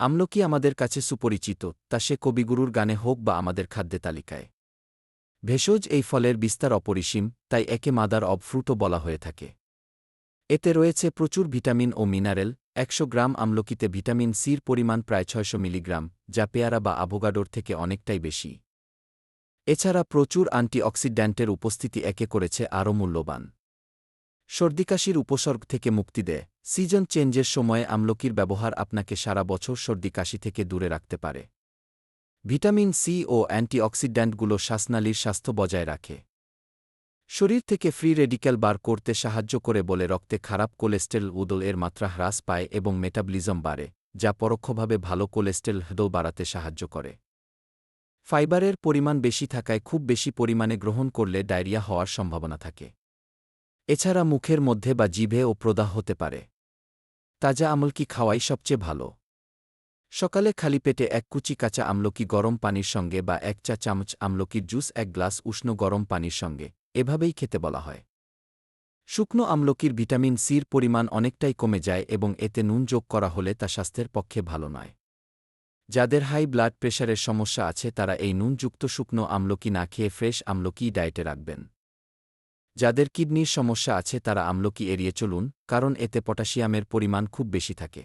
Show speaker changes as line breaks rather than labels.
আমলকি আমাদের কাছে সুপরিচিত, তা সে কবিগুরুর গানে হোক বা আমাদের খাদ্যে তালিকায়। ভেষজ এই ফলের বিস্তার অপরিসীম, তাই একে মাদার অব ফ্রুটও বলা হয়ে থাকে। এতে রয়েছে প্রচুর ভিটামিন ও মিনারেল, একশো গ্রাম আমলকিতে ভিটামিন সির পরিমাণ প্রায় ছয়শো মিলিগ্রাম, যা পেয়ারা বা আভোগাডোর থেকে অনেকটাই বেশি। এছাড়া প্রচুর অ্যান্টিঅক্সিড্যান্টের উপস্থিতি একে করেছে আরও মূল্যবান। সর্দিকাশির উপসর্গ থেকে মুক্তি দেয়। সিজন চেঞ্জের সময়ে আমলকির ব্যবহার আপনাকে সারা বছর সর্দি কাশি থেকে দূরে রাখতে পারে। ভিটামিন সি ও অ্যান্টিঅক্সিড্যান্টগুলো শ্বাসনালীর স্বাস্থ্য বজায় রাখে। শরীর থেকে ফ্রি রেডিক্যাল বার করতে সাহায্য করে বলে রক্তে খারাপ কোলেস্টেরল উদল এর মাত্রা হ্রাস পায় এবং মেটাবলিজম বাড়ে, যা পরোক্ষভাবে ভালো কোলেস্টেরল হ্রদৌ বাড়াতে সাহায্য করে। ফাইবারের পরিমাণ বেশি থাকায় খুব বেশি পরিমাণে গ্রহণ করলে ডায়রিয়া হওয়ার সম্ভাবনা থাকে। এছাড়া মুখের মধ্যে বা জিভে ও প্রদাহ হতে পারে। তাজা আমলকি খাওয়াই সবচেয়ে ভালো? সকালে খালি পেটে এক কুচি কাঁচা আমলকি গরম পানির সঙ্গে বা এক চা চামচ আমলকির জুস, এক গ্লাস উষ্ণ গরম পানির সঙ্গে? এভাবেই খেতে বলা হয়। শুকনো আমলকির ভিটামিন সির পরিমাণ অনেকটাই কমে যায় এবং এতে নুন যোগ করা হলে তা স্বাস্থ্যের পক্ষে ভালো নয়। যাদের হাই ব্লাড প্রেশারের সমস্যা আছে তারা এই নুনযুক্ত শুকনো আমলকি না খেয়ে ফ্রেশ আমলকি ডায়েটে রাখবেন। যাদের কিডনির সমস্যা আছে তারা আমলকি এড়িয়ে চলুন, কারণ এতে পটাশিয়ামের পরিমাণ খুব বেশি থাকে।